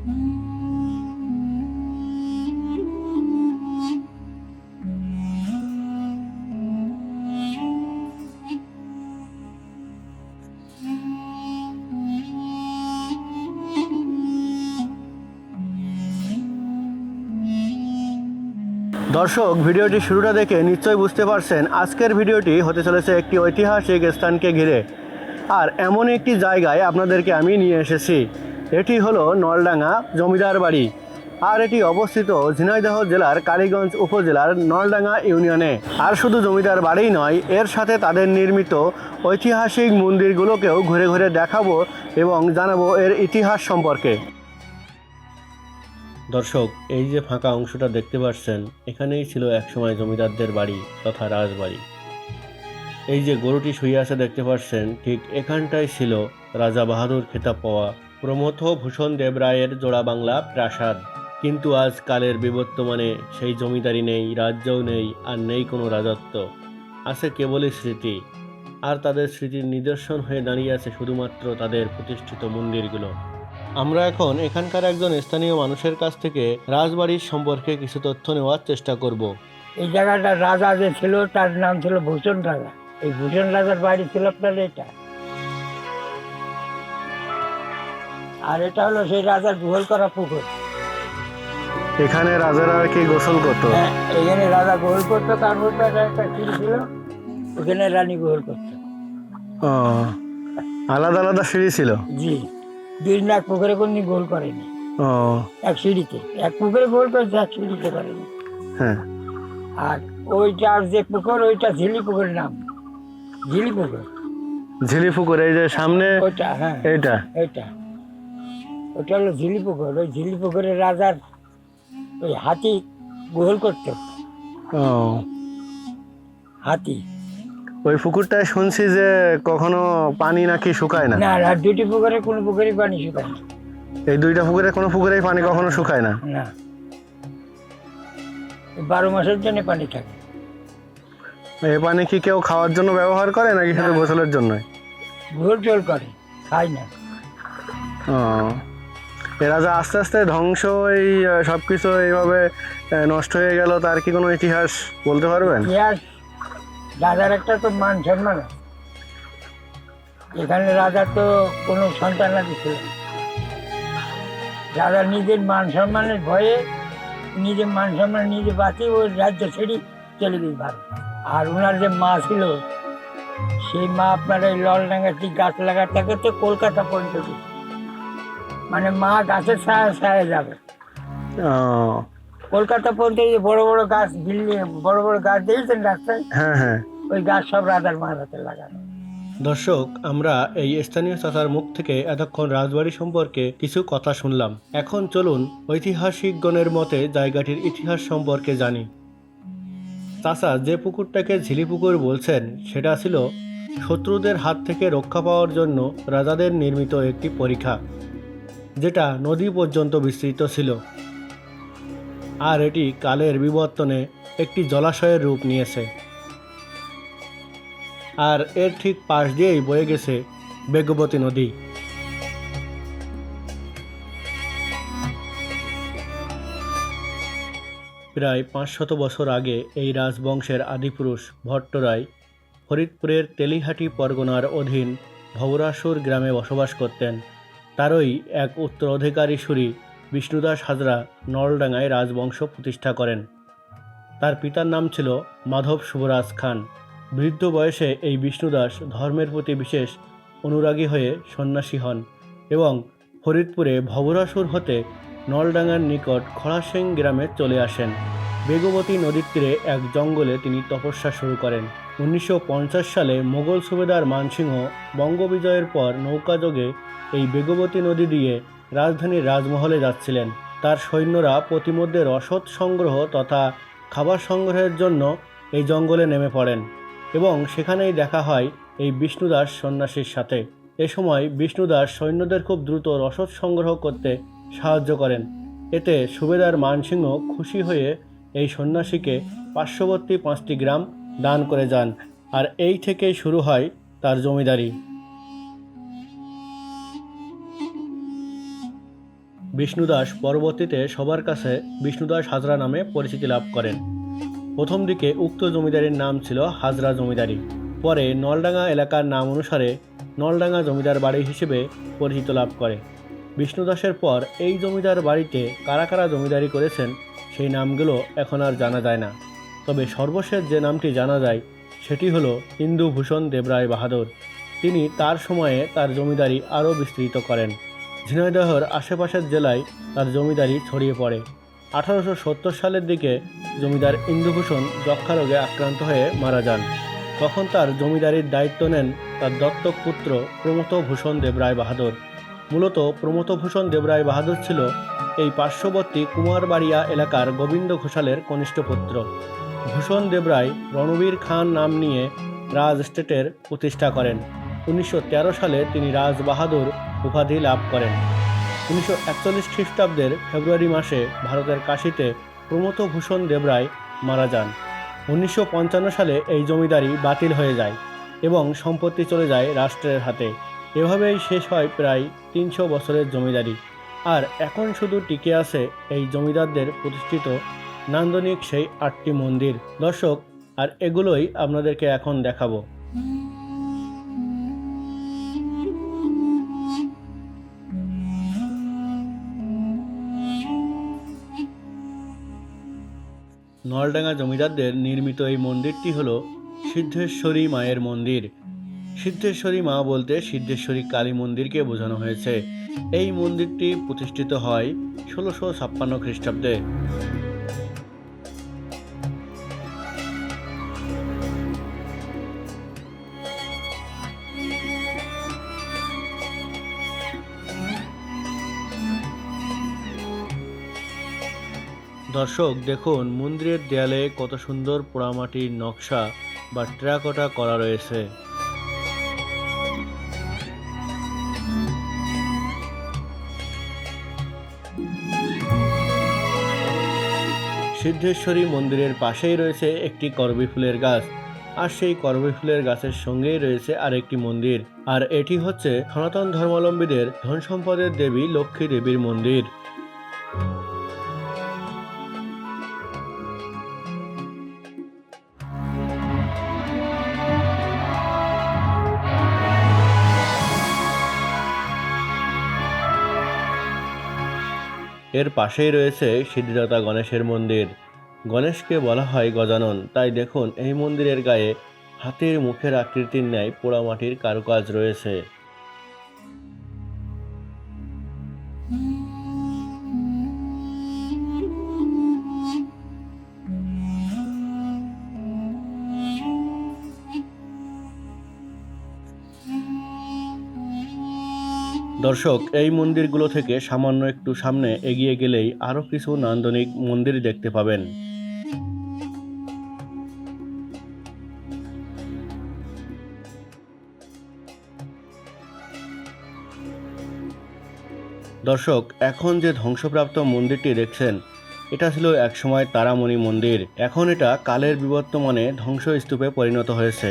দর্শক, ভিডিওটি শুরুটা দেখে নিশ্চয়ই বুঝতে পারছেন, আজকের ভিডিওটি হতে চলেছে একটি ঐতিহাসিক স্থানকে ঘিরে। আর এমন একটি জায়গায় আপনাদেরকে আমি নিয়ে এসেছি। এটি হলো নলডাঙ্গা জমিদার বাড়ি আর এটি অবস্থিত ঝিনাইদহ জেলার কালীগঞ্জ উপজেলার নলডাঙ্গা ইউনিয়নে। আর শুধু জমিদার বাড়ি নয়, এর সাথে তাদের নির্মিত ঐতিহাসিক মন্দিরগুলোকেও ঘুরে ঘুরে দেখাবো এবং জানাব এর ইতিহাস সম্পর্কে। দর্শক, এই যে ফাঁকা অংশটা দেখতে পাচ্ছেন, এখানেই ছিল একসময় জমিদারদের বাড়ি তথা রাজবাড়ি। এই যে গরুটি শুয়ে আছে দেখতে পাচ্ছেন, ঠিক এখানটাই ছিল রাজা বাহাদুর খেতাব পাওয়া প্রমথ ভূষণ দেবরায়ের জোড়া বাংলা প্রাসাদ। কিন্তু আজ কালের বিবর্তমানে সেই জমিদারি নেই, রাজ্যও নেই, আর নেই কোনো রাজত্ব। আছে কেবলই স্মৃতি। আর তাদের স্মৃতির নিদর্শন হয়ে দাঁড়িয়ে আছে শুধুমাত্র তাদের প্রতিষ্ঠিত মন্দিরগুলো। আমরা এখন এখানকার একজন স্থানীয় মানুষের কাছ থেকে রাজবাড়ির সম্পর্কে কিছু তথ্য নেওয়ার চেষ্টা করব। এই জায়গাটা রাজা যে ছিল, তার নাম ছিল ভূষণ রাজা। এই ভূষণ রাজার বাড়ি ছিল আপনার এটা। আর এটা হলো সেই রাজার গোহল করা পুকুর। এখানে রাজারা আর কি গোসল করতো? হ্যাঁ এখানে রাজা গোহল করতো তার মধ্যে একটা একটা সিঁড়ি ছিল ওখানে রানী গোহল করতো। ও আলাদা আলাদা সিঁড়ি ছিল? জি দুই নাক পুকুরে কোনদিন গোল করেনি। ও। এক সিঁড়িতে এক পুকুরে গোল করেছে এক সিঁড়িতে করেনি। হ্যাঁ। আর ওইটার যে পুকুর ওইটা ঝিলি পুকুরের নাম। ঝিলি পুকুর। ঝিলি পুকুর এই যে সামনে ওইটা হ্যাঁ। এইটা? এটা ওটা হলো ঝিলি পুকুর ওই ঝিলি পুকুরের রাজার ওই হাতি গোহল করতো। ও। হাতি। ওই পুকুরটায় শুনছি যে কখনো পানি নাকি শুকায় না? না আর দুটি পুকুরে কোনো পুকুরে পানি শুকায় না। এই দুইটা পুকুরে কোনো পুকুরেই পানি কখনো শুকায় না? না। বারো মাসের জন্য পানি থাকে। এই পানি কি কেউ খাওয়ার জন্য ব্যবহার করে নাকি শুধু গোসলের জন্য গোল জল করে খাই না। ও। এরা যে আস্তে আস্তে ধ্বংস এই সব কিছু এইভাবে নষ্ট হয়ে গেল, তার কি কোনো ইতিহাস বলতে পারবেন রাজার একটা তো মান সম্মান এখানে রাজার তো কোনো সন্তান আদি ছিল না। রাজা নিজের মান সম্মানের ভয়ে, নিজের মান সম্মান নিজে বাঁচিয়ে ওই রাজ্য ছেড়ে চলে গেছে ভারত আর ওনার যে মা ছিল, সেই মা আপনার এই ললডাঙ্গাটি গাছ লাগার থেকে তো কলকাতা পর্যন্ত গেছে। মানে মা গাছের ছায়া ছায়া যাবে। কলকাতা পর্যন্ত এই যে বড় বড় গাছ বিল্ডিং বড় বড় গাছ দেখেছেন রাস্তায় হ্যাঁ হ্যাঁ। ওই গাছ সব রাজার মার হাতে লাগানো। দর্শক আমরা এই স্থানীয় চাচার মুখ থেকে এতক্ষণ রাজবাড়ি সম্পর্কে কিছু কথা শুনলাম। এখন চলুন ঐতিহাসিকগণের মতে জায়গাটির ইতিহাস সম্পর্কে জানি। চাচা যে পুকুরটাকে ঝিলি পুকুর বলছেন সেটা ছিল শত্রুদের হাত থেকে রক্ষা পাওয়ার জন্য রাজাদের নির্মিত একটি পরীক্ষা। যেটা নদী পর্যন্ত বিস্তৃত ছিল। আর এটি কালের বিবর্তনে একটি জলাশয়ের রূপ নিয়েছে। আর এর ঠিক পাশ দিয়েই বয়ে গেছে বেগবতী নদী। প্রায় পাঁচশত বছর আগে এই রাজবংশের আদিপুরুষ ভট্টরায় ফরিদপুরের তেলিহাটি পরগনার অধীন ভবরাসুর গ্রামে বসবাস করতেন। তারই এক উত্তরাধিকারী সুরি বিষ্ণুদাস হাজরা নলডাঙ্গায় রাজবংশ প্রতিষ্ঠা করেন। তার পিতার নাম ছিল মাধব শুভরাজ খান। বৃদ্ধ বয়সে এই বিষ্ণুদাস ধর্মের প্রতি বিশেষ অনুরাগী হয়ে সন্ন্যাসী হন এবং ফরিদপুরে ভবরাসুর হতে নলডাঙ্গার নিকট খড়াসিং গ্রামে চলে আসেন। বেগবতী নদীর তীরে এক জঙ্গলে তিনি তপস্যা শুরু করেন। উনিশশো পঞ্চাশ সালে মোগল সুবেদার মানসিংহ বঙ্গবিজয়ের পর নৌকাযোগে এই বেগবতী নদী দিয়ে রাজধানীর রাজমহলে যাচ্ছিলেন। তার সৈন্যরা প্রতিমধ্যে রসদ সংগ্রহ তথা খাবার সংগ্রহের জন্য এই জঙ্গলে নেমে পড়েন এবং সেখানেই দেখা হয় এই বিষ্ণুদাস সন্ন্যাসীর সাথে। এ সময় বিষ্ণুদাস সৈন্যদের খুব দ্রুত রসদ সংগ্রহ করতে সাহায্য করেন। এতে সুবেদার মানসিংহ খুশি হয়ে এই সন্ন্যাসীকে পার্শ্ববর্তী পাঁচটি গ্রাম দান করে যান। আর এই থেকেই শুরু হয় তার জমিদারি। বিষ্ণুদাস পরবর্তীতে সবার কাছে বিষ্ণুদাস হাজরা নামে পরিচিতি লাভ করেন। প্রথম দিকে উক্ত জমিদারির নাম ছিল হাজরা জমিদারি। পরে নলডাঙ্গা এলাকার নাম অনুসারে নলডাঙ্গা জমিদার বাড়ি হিসেবে পরিচিত লাভ করে। বিষ্ণুদাসের পর এই জমিদার বাড়িতে কারা কারা জমিদারি করেছেন সেই নামগুলো এখন আর জানা যায় না। তবে সর্বশেষ যে নামটি জানা যায়, সেটি হল ইন্দুভূষণ দেবরায় বাহাদুর। তিনি তার সময়ে তার জমিদারি আরও বিস্তৃত করেন। ঝিনাইদহর আশেপাশের জেলায় তার জমিদারি ছড়িয়ে পড়ে। আঠারোশো সত্তর সালের দিকে জমিদার ইন্দুভূষণ যক্ষা রোগে আক্রান্ত হয়ে মারা যান। তখন তার জমিদারির দায়িত্ব নেন তার দত্তক পুত্র প্রমথ ভূষণ দেবরায় বাহাদুর। মূলত প্রমথ ভূষণ দেবরায় বাহাদুর ছিল এই পার্শ্ববর্তী কুমারবাড়িয়া এলাকার গোবিন্দ ঘোষালের কনিষ্ঠ পুত্র। ভূষণ দেবরায় রণবীর খান নাম নিয়ে রাজ স্টেটের প্রতিষ্ঠা করেন। উনিশশো তেরো সালে তিনি রাজ বাহাদুর উপাধি লাভ করেন। উনিশশো একচল্লিশ খ্রিস্টাব্দের ফেব্রুয়ারি মাসে ভারতের কাশীতে প্রমথ ভূষণ দেবরায় মারা যান। উনিশশো পঞ্চান্ন সালে এই জমিদারি বাতিল হয়ে যায় এবং সম্পত্তি চলে যায় রাষ্ট্রের হাতে। এভাবেই শেষ হয় প্রায় তিনশো বছরের জমিদারি। আর এখন শুধু টিকে আছে এই জমিদারদের প্রতিষ্ঠিত নান্দনিক সেই আটটি মন্দির। দর্শক, আর এগুলোই আপনাদেরকে এখন দেখাবো। নলডাঙ্গা জমিদারদের নির্মিত এই মন্দিরটি হল সিদ্ধেশ্বরী মায়ের মন্দির। সিদ্ধেশ্বরী মা বলতে সিদ্ধেশ্বরী কালী মন্দিরকে বোঝানো হয়েছে। এই মন্দিরটি প্রতিষ্ঠিত হয় ষোলোশো ছাপ্পান্ন খ্রিস্টাব্দে। দর্শক, দেখুন, মন্দিরের দেয়ালে কত সুন্দর পোড়ামাটির নকশা বা ট্রাকোটা করা রয়েছে। সিদ্ধেশ্বরী মন্দিরের পাশেই রয়েছে একটি করবী ফুলের গাছ, আর সেই করবী ফুলের গাছের সঙ্গেই রয়েছে আরেকটি মন্দির। আর এটি হচ্ছে সনাতন ধর্মাবলম্বীদের ধন সম্পদের দেবী লক্ষ্মী দেবীর মন্দির। এর পাশেই রয়েছে সিদ্ধিদাতা গণেশের মন্দির। গণেশকে বলা হয় গজানন। তাই দেখুন, এই মন্দিরের গায়ে হাতির মুখের আকৃতির ন্যায় পোড়ামাটির কারুকাজ রয়েছে। দর্শক, এই মন্দিরগুলো থেকে সামান্য একটু সামনে এগিয়ে গেলেই আরও কিছু নান্দনিক মন্দির দেখতে পাবেন। দর্শক, এখন যে ধ্বংসপ্রাপ্ত মন্দিরটি দেখছেন, এটা ছিল একসময় তারামণি মন্দির। এখন এটা কালের বিবর্তমানে ধ্বংসস্তূপে পরিণত হয়েছে।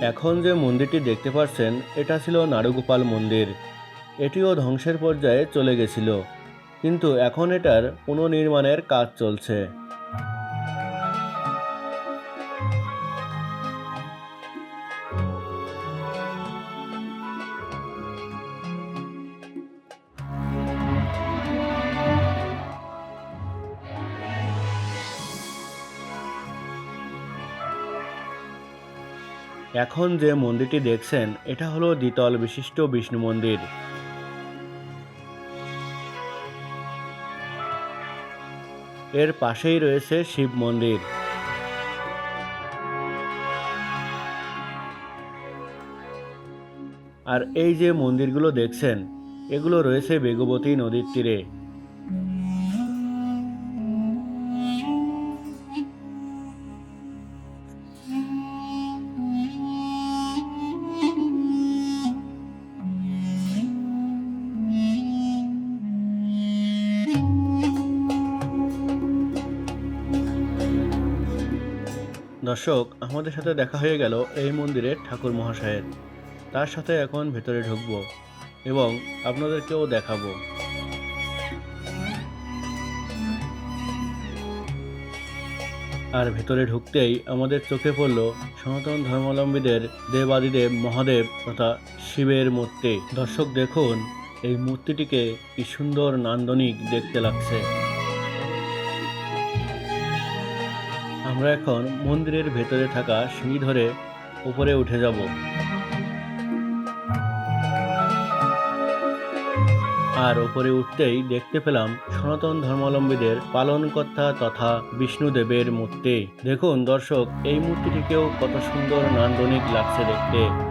এখন যে মন্দিরটি দেখতে পাচ্ছেন এটা ছিল নারুগোপাল মন্দির। এটিও ধ্বংসের পর্যায়ে চলে গেছিল। কিন্তু এখন এটার পুনর্নির্মাণের কাজ চলছে। এখন যে মন্দিরটি দেখছেন, এটা হলো দ্বিতল বিশিষ্ট বিষ্ণু মন্দির। এর পাশেই রয়েছে শিব মন্দির। আর এই যে মন্দিরগুলো দেখছেন, এগুলো রয়েছে বেগবতী নদীর তীরে। দর্শক, আমাদের সাথে দেখা হয়ে গেল এই মন্দিরের ঠাকুর মহাশয়ের। তার সাথে এখন ভেতরে ঢুকবো এবং আপনাদেরকেও দেখাবো। আর ভেতরে ঢুকতেই আমাদের চোখে পড়ল সনাতন ধর্মাবলম্বীদের দেবাদিদেব মহাদেব তথা শিবের মূর্তি। দর্শক, দেখুন, এই মূর্তিটিকে কি সুন্দর নান্দনিক দেখতে লাগছে। আমরা এখন মন্দিরের ভেতরে থাকা সিঁড়ি ধরে উপরে উঠে যাব। আর উপরে উঠতেই দেখতে পেলাম সনাতন ধর্মাবলম্বীদের পালনকর্তা তথা বিষ্ণুদেবের মূর্তি। দেখুন দর্শক, এই মূর্তিটিকেও কত সুন্দর নান্দনিক লাগছে দেখতে।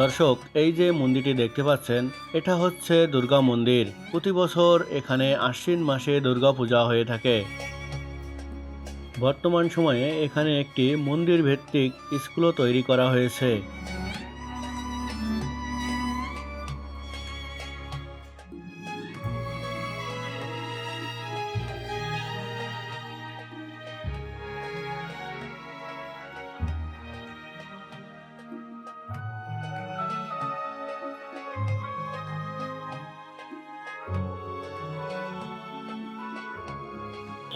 দর্শক, এই যে মন্দিরটি দেখতে পাচ্ছেন, এটা হচ্ছে দুর্গা মন্দির। প্রতি বছর এখানে আশ্বিন মাসে দুর্গা পূজা হয়ে থাকে। বর্তমান সময়ে এখানে একটি মন্দির ভিত্তিক স্কুলও তৈরি করা হয়েছে।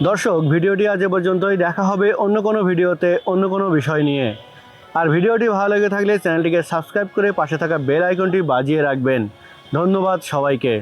দর্শক, ভিডিওটি আজ এ পর্যন্তই। দেখা হবে অন্য কোনো ভিডিওতে, অন্য কোনো বিষয় নিয়ে। আর ভিডিওটি ভালো লেগে থাকলে চ্যানেলটিকে সাবস্ক্রাইব করে পাশে থাকা বেল আইকনটি বাজিয়ে রাখবেন। ধন্যবাদ সবাইকে।